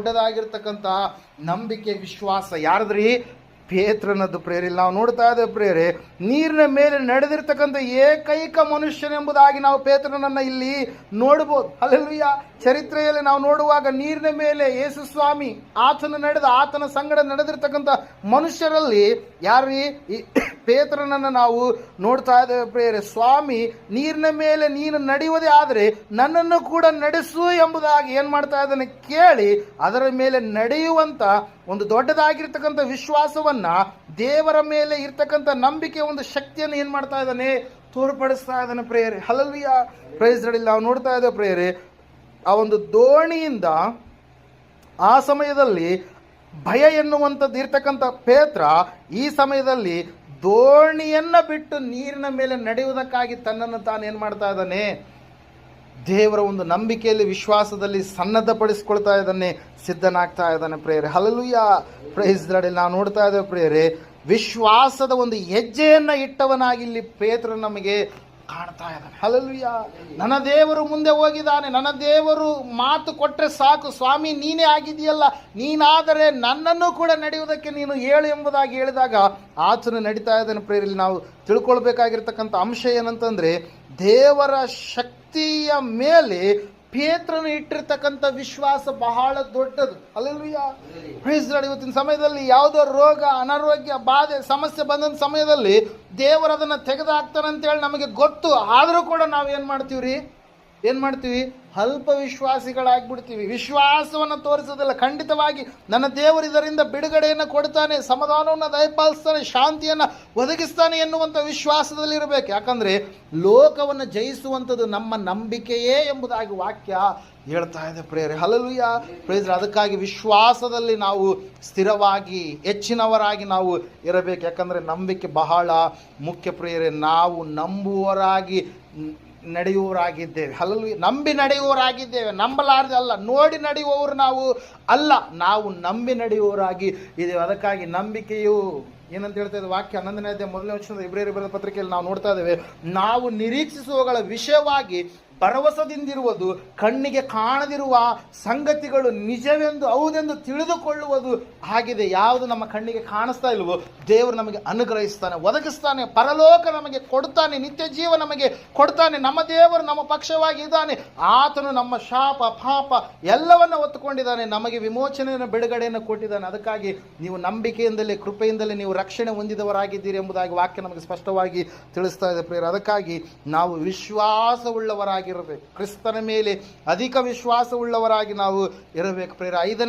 ದೊಡ್ಡದಾಗಿರ್ತಕ್ಕಂತಹ ನಂಬಿಕೆ ವಿಶ್ವಾಸ ಯಾರದ್ರಿ? ಪೇತ್ರನದ್ದು ಪ್ರೇರಿ ನಾವು ನೋಡ್ತಾ ಇದ್ದೇವೆ ಪ್ರೇರೆ, ನೀರಿನ ಮೇಲೆ ನಡೆದಿರ್ತಕ್ಕಂಥ ಏಕೈಕ ಮನುಷ್ಯನೆಂಬುದಾಗಿ ನಾವು ಪೇತ್ರನನ್ನ ಇಲ್ಲಿ ನೋಡ್ಬೋದು. ಅಲ್ಲೆಲ್ಲೂಯ್ಯ ಚರಿತ್ರೆಯಲ್ಲಿ ನಾವು ನೋಡುವಾಗ ನೀರಿನ ಮೇಲೆ ಯೇಸು ಸ್ವಾಮಿ, ಆತನ ನಡೆದ, ಆತನ ಸಂಗಡ ನಡೆದಿರ್ತಕ್ಕಂಥ ಮನುಷ್ಯರಲ್ಲಿ ಯಾರೀ ಈ ಪೇತ್ರನನ್ನ ನಾವು ನೋಡ್ತಾ ಇದ್ದೇವೆ ಪ್ರೇರೆ, ಸ್ವಾಮಿ, ನೀರಿನ ಮೇಲೆ ನೀನು ನಡೆಯುವುದೇ ಆದರೆ ನನ್ನನ್ನು ಕೂಡ ನಡೆಸು ಎಂಬುದಾಗಿ ಏನು ಮಾಡ್ತಾ ಇದ್ದಾನೆ ಕೇಳಿ, ಅದರ ಮೇಲೆ ನಡೆಯುವಂತ ಒಂದು ದೊಡ್ಡದಾಗಿರ್ತಕ್ಕಂಥ ವಿಶ್ವಾಸವನ್ನ ದೇವರ ಮೇಲೆ ಇರ್ತಕ್ಕಂಥ ನಂಬಿಕೆ ಒಂದು ಶಕ್ತಿಯನ್ನು ಏನು ಮಾಡ್ತಾ ಇದ್ದಾನೆ? ತೋರ್ಪಡಿಸ್ತಾ ಇದ್ದಾನೆ ಪ್ರೇಯರೆ. ಹಲಲ್ವಿಯ ಪ್ರೈಸ್ ನಾವು ನೋಡ್ತಾ ಇದ್ದೇವೆ ಪ್ರೇಯರೆ, ಆ ಒಂದು ದೋಣಿಯಿಂದ ಆ ಸಮಯದಲ್ಲಿ ಭಯ ಎನ್ನುವಂಥದ್ದು ಇರ್ತಕ್ಕಂಥ ಪೇತ್ರ ಈ ಸಮಯದಲ್ಲಿ ದೋಣಿಯನ್ನು ಬಿಟ್ಟು ನೀರಿನ ಮೇಲೆ ನಡೆಯುವುದಕ್ಕಾಗಿ ತನ್ನನ್ನು ತಾನು ಏನು ಮಾಡ್ತಾ ಇದ್ದಾನೆ? ದೇವರ ಒಂದು ನಂಬಿಕೆಯಲ್ಲಿ ವಿಶ್ವಾಸದಲ್ಲಿ ಸನ್ನದ್ಧಪಡಿಸ್ಕೊಳ್ತಾ ಇದ್ದಾನೆ, ಸಿದ್ಧನಾಗ್ತಾ ಇದ್ದಾನೆ ಪ್ರೇಯರೆ. ಹಲಲುಯ್ಯ ಪ್ರೈಸ್ ನಾವು ನೋಡ್ತಾ ಇದ್ದೇವೆ ಪ್ರೇಯರೆ, ವಿಶ್ವಾಸದ ಒಂದು ಹೆಜ್ಜೆಯನ್ನು ಇಟ್ಟವನಾಗಿ ಇಲ್ಲಿ ಪೇತ್ರ ನಮಗೆ ಕಾಣ್ತಾ ಇದ್ದಾನೆ. ಹಲಲುಯ್ಯ ನನ್ನ ದೇವರು ಮುಂದೆ ಹೋಗಿದ್ದಾನೆ. ನನ್ನ ದೇವರು ಮಾತು ಕೊಟ್ಟರೆ ಸಾಕು. ಸ್ವಾಮಿ, ನೀನೇ ಆಗಿದೆಯಲ್ಲ ನೀನಾದರೆ ನನ್ನನ್ನು ಕೂಡ ನಡೆಯುವುದಕ್ಕೆ ನೀನು ಹೇಳು ಎಂಬುದಾಗಿ ಹೇಳಿದಾಗ ಆತನು ನಡೀತಾ ಇದ್ದಾನೆ. ಪ್ರೇರಿಲಿ ನಾವು ತಿಳ್ಕೊಳ್ಬೇಕಾಗಿರ್ತಕ್ಕಂಥ ಅಂಶ ಏನಂತಂದರೆ ದೇವರ ಶಕ್ತಿಯ ಮೇಲೆ ಪೇತ್ರನು ಇಟ್ಟಿರ್ತಕ್ಕಂಥ ವಿಶ್ವಾಸ ಬಹಳ ದೊಡ್ಡದು. ಅಲ್ಲಿ ಇವತ್ತಿನ ಸಮಯದಲ್ಲಿ ಯಾವುದೋ ರೋಗ, ಅನಾರೋಗ್ಯ, ಬಾಧೆ, ಸಮಸ್ಯೆ ಬಂದಂಥ ಸಮಯದಲ್ಲಿ ದೇವರು ಅದನ್ನು ಹೇಳಿ ನಮಗೆ ಗೊತ್ತು. ಆದರೂ ಕೂಡ ನಾವು ಏನು ಮಾಡ್ತೀವಿ ರೀ ಏನು ಮಾಡ್ತೀವಿ? ಅಲ್ಪ ವಿಶ್ವಾಸಿಗಳಾಗ್ಬಿಡ್ತೀವಿ. ವಿಶ್ವಾಸವನ್ನು ತೋರಿಸೋದಿಲ್ಲ. ಖಂಡಿತವಾಗಿ ನನ್ನ ದೇವರು ಇದರಿಂದ ಬಿಡುಗಡೆಯನ್ನು ಕೊಡ್ತಾನೆ, ಸಮಾಧಾನವನ್ನು ದಯಪಾಲಿಸ್ತಾನೆ, ಶಾಂತಿಯನ್ನು ಒದಗಿಸ್ತಾನೆ ಎನ್ನುವಂಥ ವಿಶ್ವಾಸದಲ್ಲಿರಬೇಕು. ಯಾಕಂದರೆ ಲೋಕವನ್ನು ಜಯಿಸುವಂಥದ್ದು ನಮ್ಮ ನಂಬಿಕೆಯೇ ಎಂಬುದಾಗಿ ವಾಕ್ಯ ಹೇಳ್ತಾ ಇದೆ ಪ್ರೇರೆ ಹಲಲುಯ್ಯ ಪ್ರೇಜ್ರೆ ಅದಕ್ಕಾಗಿ ವಿಶ್ವಾಸದಲ್ಲಿ ನಾವು ಸ್ಥಿರವಾಗಿ, ಹೆಚ್ಚಿನವರಾಗಿ ನಾವು ಇರಬೇಕು. ಯಾಕಂದರೆ ನಂಬಿಕೆ ಬಹಳ ಮುಖ್ಯ ಪ್ರೇರೆ ನಾವು ನಂಬುವರಾಗಿ ನಡೆಯುವವರಾಗಿದ್ದೇವೆ. ಹಲಲು ನಂಬಿ ನಡೆಯುವವರಾಗಿದ್ದೇವೆ. ನಂಬಲಾರದೆ ಅಲ್ಲ. ನೋಡಿ ನಡೆಯುವವರು ನಾವು ಅಲ್ಲ. ನಾವು ನಂಬಿ ನಡೆಯುವವರಾಗಿ ಇದ್ದೇವೆ. ಅದಕ್ಕಾಗಿ ನಂಬಿಕೆಯು ಏನಂತ ಹೇಳ್ತಾ ಇದೆ ವಾಕ್ಯ ಹನ್ನೊಂದನೇ ಅಧ್ಯಾಯ ಮೊದಲನೇ ವರ್ಷದ ಇಬ್ರೇರಿ ಬರೆದ ಪತ್ರಿಕೆಯಲ್ಲಿ ನಾವು ನೋಡ್ತಾ ಇದ್ದೇವೆ. ನಾವು ನಿರೀಕ್ಷಿಸುವಗಳ ವಿಷಯವಾಗಿ ಭರವಸದಿಂದಿರುವುದು ಕಣ್ಣಿಗೆ ಕಾಣದಿರುವ ಸಂಗತಿಗಳು ನಿಜವೆಂದು, ಹೌದೆಂದು ತಿಳಿದುಕೊಳ್ಳುವುದು ಆಗಿದೆ ಯಾವುದು ನಮ್ಮ ಕಣ್ಣಿಗೆ ಕಾಣಿಸ್ತಾ ಇಲ್ವೋ ದೇವರು ನಮಗೆ ಅನುಗ್ರಹಿಸ್ತಾನೆ, ಒದಗಿಸ್ತಾನೆ, ಪರಲೋಕ ನಮಗೆ ಕೊಡ್ತಾನೆ, ನಿತ್ಯ ಜೀವ ನಮಗೆ ಕೊಡ್ತಾನೆ, ನಮ್ಮ ದೇವರು ನಮ್ಮ ಪಕ್ಷವಾಗಿ ಇದ್ದಾನೆ ಆತನು ನಮ್ಮ ಶಾಪ, ಪಾಪ ಎಲ್ಲವನ್ನ ಒತ್ತುಕೊಂಡಿದ್ದಾನೆ, ನಮಗೆ ವಿಮೋಚನೆಯನ್ನು, ಬಿಡುಗಡೆಯನ್ನು ಕೊಟ್ಟಿದ್ದಾನೆ. ಅದಕ್ಕಾಗಿ ನೀವು ನಂಬಿಕೆಯಿಂದಲೇ, ಕೃಪೆಯಿಂದಲೇ ನೀವು ರಕ್ಷಣೆ ಹೊಂದಿದವರಾಗಿದ್ದೀರಿ ಎಂಬುದಾಗಿ ವಾಕ್ಯ ನಮಗೆ ಸ್ಪಷ್ಟವಾಗಿ ತಿಳಿಸ್ತಾ ಇದೆ ಪ್ರಿಯರು. ಅದಕ್ಕಾಗಿ ನಾವು ವಿಶ್ವಾಸವುಳ್ಳವರಾಗಿರಬೇಕು ಕ್ರಿಸ್ತನ ಮೇಲೆ ಅಧಿಕ ವಿಶ್ವಾಸವುಳ್ಳವರಾಗಿ ನಾವು ಇರಬೇಕು. ಪ್ರೇರ ಐದನೇ